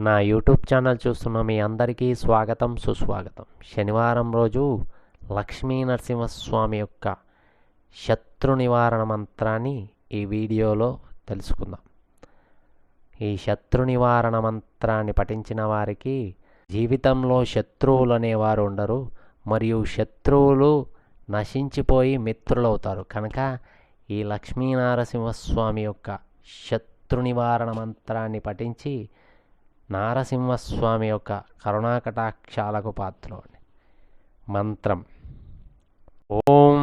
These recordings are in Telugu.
నా యూట్యూబ్ ఛానల్ చూస్తున్న మీ అందరికీ స్వాగతం సుస్వాగతం. శనివారం రోజు లక్ష్మీ నరసింహస్వామి యొక్క శత్రు నివారణ మంత్రాన్ని ఈ వీడియోలో తెలుసుకుందాం. ఈ శత్రు నివారణ మంత్రాన్ని పఠించిన వారికి జీవితంలో శత్రువులు అనేవారు ఉండరు. మరియు శత్రువులు నశించిపోయి మిత్రులవుతారు. కనుక ఈ లక్ష్మీనారసింహస్వామి యొక్క శత్రు నివారణ మంత్రాన్ని పఠించి నారసింహస్వామి యొక్క కరుణాకటాక్షాలకు పాత్రలోని మంత్రం. ఓం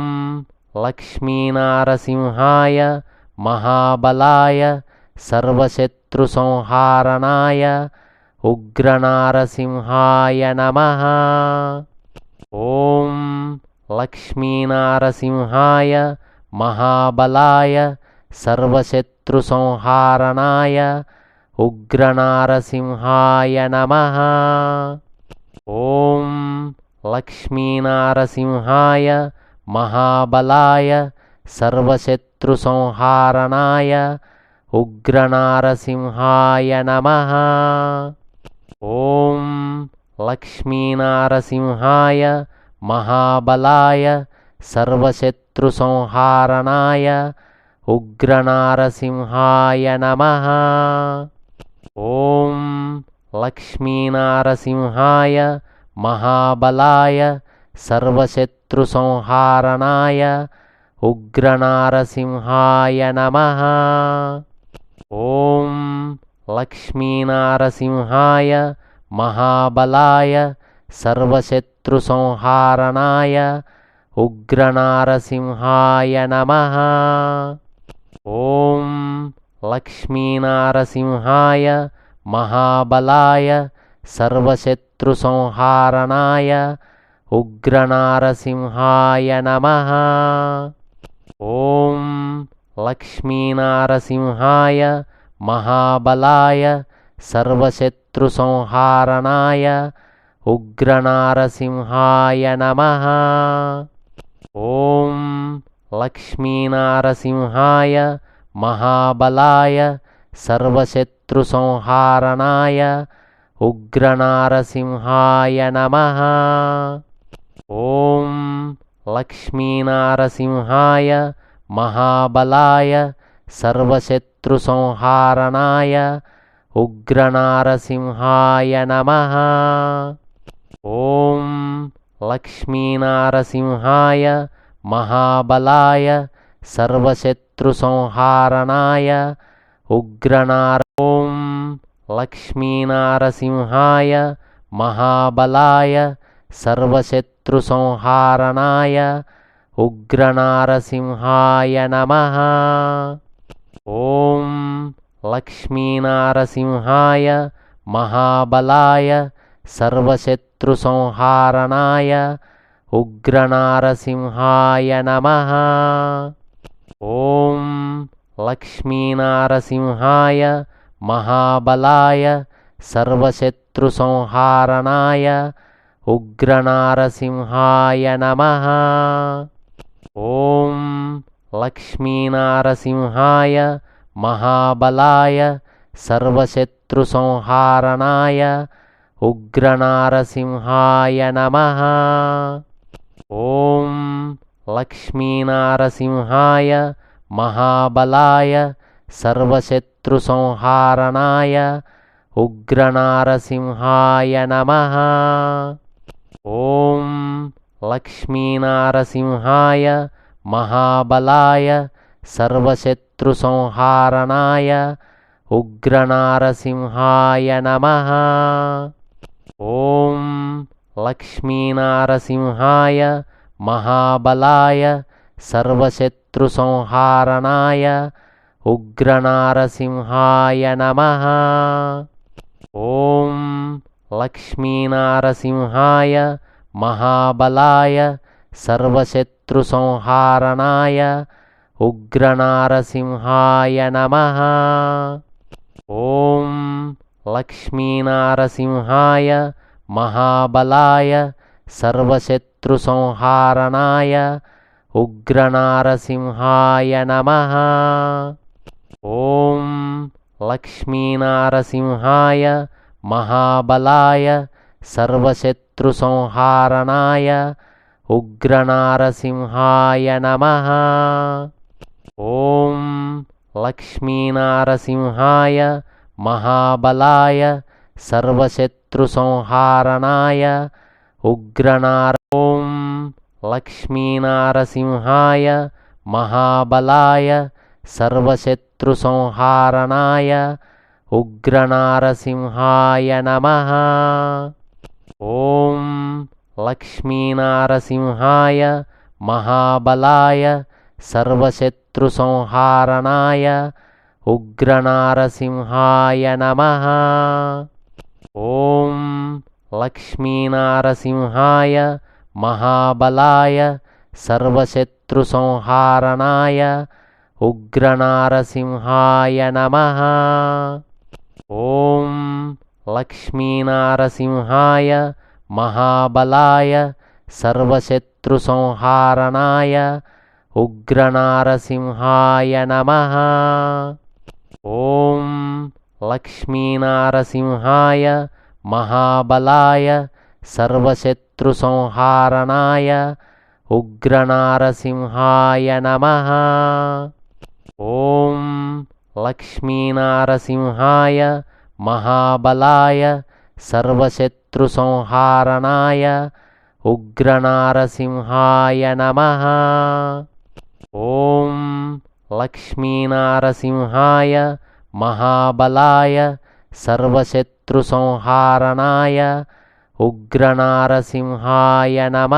లక్ష్మీనారసింహాయ మహాబలాయ సర్వశత్రు సంహారణాయ ఉగ్రనారసింహాయ నమ. ఓం లక్ష్మీనారసింహాయ మహాబలాయ సర్వశత్రు సంహారణాయ ఉగ్రనారసింహాయ నమ. ఓం లక్ష్మీనారసింహాయ మహాబలాయ సర్వశత్రు సంహారణాయ ఉగ్రనారసింహాయ నమ. ఓం లక్ష్మీనారసింహాయ మహాబలాయ సర్వశత్రు సంహారణాయ ఉగ్రనారసింహాయ నమ. ఓం లక్ష్మీనారసింహాయ మహాబలాయ సర్వశత్రు సంహారణాయ ఉగ్రనారసింహాయ నమ. ఓం లక్ష్మీనారసింహాయ మహాబలాయ సర్వశత్రు సంహారణాయ ఉగ్రనారసింహాయ నమ. ఓం लक्ष्मीनारसिंहाय महाबलाय सर्वशत्रुसंहारणाय उग्रनारसिंहाय नमः। ॐ लक्ष्मीनारसिंहाय महाबलाय सर्वशत्रुसंहारणाय उग्रनारसिंहाय नमः। ॐ लक्ष्मीनारसिंहाय మహాబలాయ సర్వశత్రు సంహారణాయ ఉగ్రనారసింహాయ నమ. ఓం లక్ష్మీనారసింహాయ మహాబలాయ సర్వశత్రు సంహారణాయ ఉగ్రనారసింహాయ నమ. ఓం లక్ష్మీనారసింహాయ మహాబలాయ సర్వశత్రు సంహారణాయ ఉగ్రనార ఓం లక్ష్మీనారసింహాయ మహాబలాయ సర్వశత్రు సంహారణాయ ఉగ్రనారసింహాయ నమ ఓం లక్ష్మీనారసింహాయ మహాబలాయ సర్వశత్రు సంహారణాయ ఉగ్రనారసింహాయ నమ ఓం లక్ష్మీనారసింహాయ మహాబలాయ సర్వశత్రు సంహారణాయ ఉగ్రనారసింహాయ నమ. ఓం లక్ష్మీనారసింహాయ మహాబలాయ సర్వశత్రు సంహారణాయ ఉగ్రనారసింహాయ నమ. ఓం లక్ష్మీనారసింహాయ మహాబలాయ సర్వశత్రు సంహారణాయ ఉగ్రనారసింహాయ నమ. ఓం లక్ష్మీనారసింహాయ మహాబలాయ సర్వశత్రు సంహారణాయ ఉగ్రనారసింహాయ నమ. ఓం లక్ష్మీనారసింహాయ మహాబలాయ సర్వశత్రు సంహారణాయ ఉగ్రనారసింహాయ నమ. ఓం లక్ష్మీనారసింహాయ మహాబలాయ సర్వశత్రు సంహారణాయ ఉగ్రనారసింహాయ నమ. ఓం లక్ష్మీనారసింహాయ మహాబలాయ సర్వశత్రు సంహారణాయ ఉగ్రనారసింహాయ నమ ఓం లక్ష్మీనారసింహాయ మహాబలాయ సర్వశత్రు సంహారణాయ ఉగ్రనారసింహాయ నమ ఓం లక్ష్మీనారసింహాయ మహాబలాయ సర్వశత్రు సంహారణాయ ఉగ్రనార ఓం లక్ష్మీనారసింహాయ మహాబలాయ సర్వశత్రుసంహారణాయ ఉగ్రనారసింహాయ నమ ఓం లక్ష్మీనారసింహాయ మహాబలాయ సర్వశత్రుసంహారణాయ ఉగ్రనారసింహాయ నమ ఓం లక్ష్మీనారసింహాయ మహాబలాయ సర్వశత్రుసంహారణాయ ఉగ్రనారసింహాయ నమ. ఓం లక్ష్మీనారసింహాయ మహాబలాయ సర్వశత్రుసంహారణాయ ఉగ్రనారసింహాయ నమ. ఓం లక్ష్మీనారసింహాయ మహాబలాయ సర్వశత్రుసంహారణాయ ఉగ్రనారసింహాయ నమ. ఓం లక్ష్మీనారసింహాయ మహాబలాయ సర్వశత్రుసంహారణాయ ఉగ్రనారసింహాయ నమ. ఓం లక్ష్మీనారసింహాయ మహాబలాయ సర్వశత్రు సంహారణాయ ఉగ్రనారసింహాయ నమ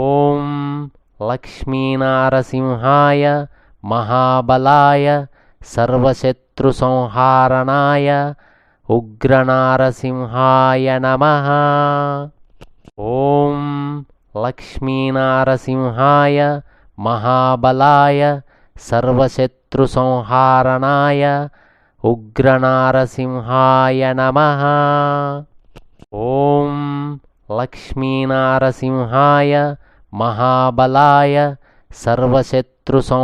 ఓం లక్ష్మీనారసింహాయ మహాబలాయ సర్వశత్రు సంహారణాయ ఉగ్రనారసింహాయ నమ ఓం లక్ష్మీనారసింహాయ మహాబలాయ సర్వశత్రు సంహారణాయ ఉగ్రనారసింహాయ నమ. ఓం లక్ష్మీనారసింహాయ మహాబలాయ సర్వశత్రుసంహారణాయ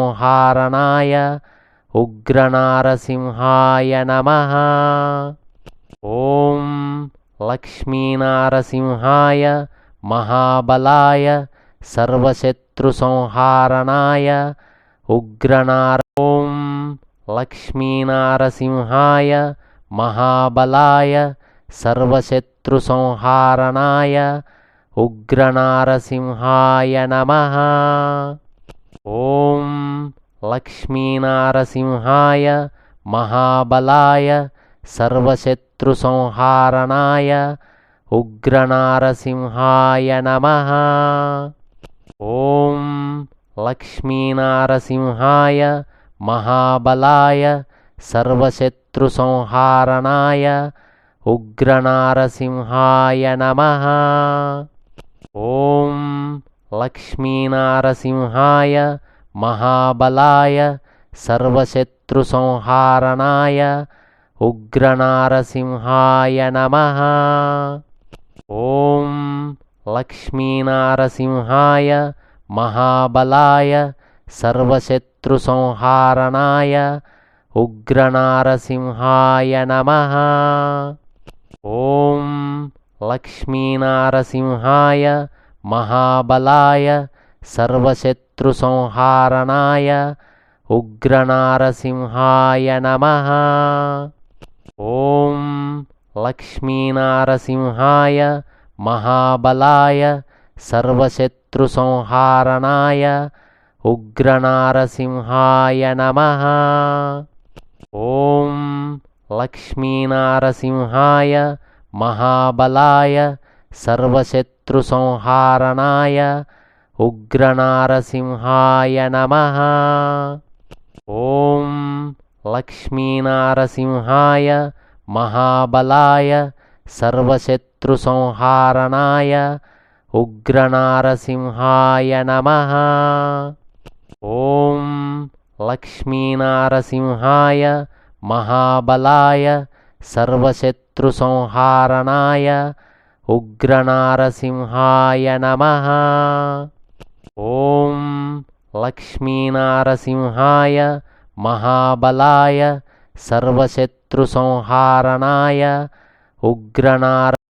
ఉగ్రనారసింహాయ నమ. ఓం లక్ష్మీనారసింహాయ మహాబలాయ సర్వశత్రుసంహారణాయ ఉగ్రనార ఓం లక్ష్మీనారసింహాయ మహాబలాయ సర్వశత్రుసంహారణాయ ఉగ్రనారసింహాయ నమ. ఓం లక్ష్మీనారసింహాయ మహాబలాయ సర్వశత్రుసంహారణాయ ఉగ్రనారసింహాయ నమ. ఓం లక్ష్మీనారసింహాయ మహాబలాయ సర్వశత్రుసంహారణాయ ఉగ్రనారసింహాయ నమ. ఓం లక్ష్మీనారసింహాయ మహాబలాయ సర్వశత్రుసంహారణాయ ఉగ్రనారసింహాయ నమ. ఓం లక్ష్మీనారసింహాయ మహాబలాయ సర్వశత్రు శత్రుసంహారణాయ ఉగ్రనారసింహాయ నమ. ఓం లక్ష్మీనారసింహాయ మహాబలాయ సర్వశత్రుసంహారణాయ ఉగ్రనారసింహాయ నమ. ఓం లక్ష్మీనారసింహాయ మహాబలాయ సర్వశత్రుసంహారణాయ ఉగ్రనారసింహాయ నమ. ఓం లక్ష్మీనారసింహాయ మహాబలాయ సర్వశత్రుసంహారణాయ ఉగ్రనారసింహాయ నమ. ఓం లక్ష్మీనారసింహాయ మహాబలాయ సర్వశత్రుసంహారణాయ ఉగ్రనారసింహాయ నమ. ఓం లక్ష్మీనారసింహాయ మహాబలాయ సర్వశత్రుసంహారణాయ ఉగ్రనారసింహాయ నమ. ఓం లక్ష్మీనారసింహాయ మహాబలాయ సర్వశత్రుసంహారణాయ శత్రుసంహారణాయ ఉగ్రనార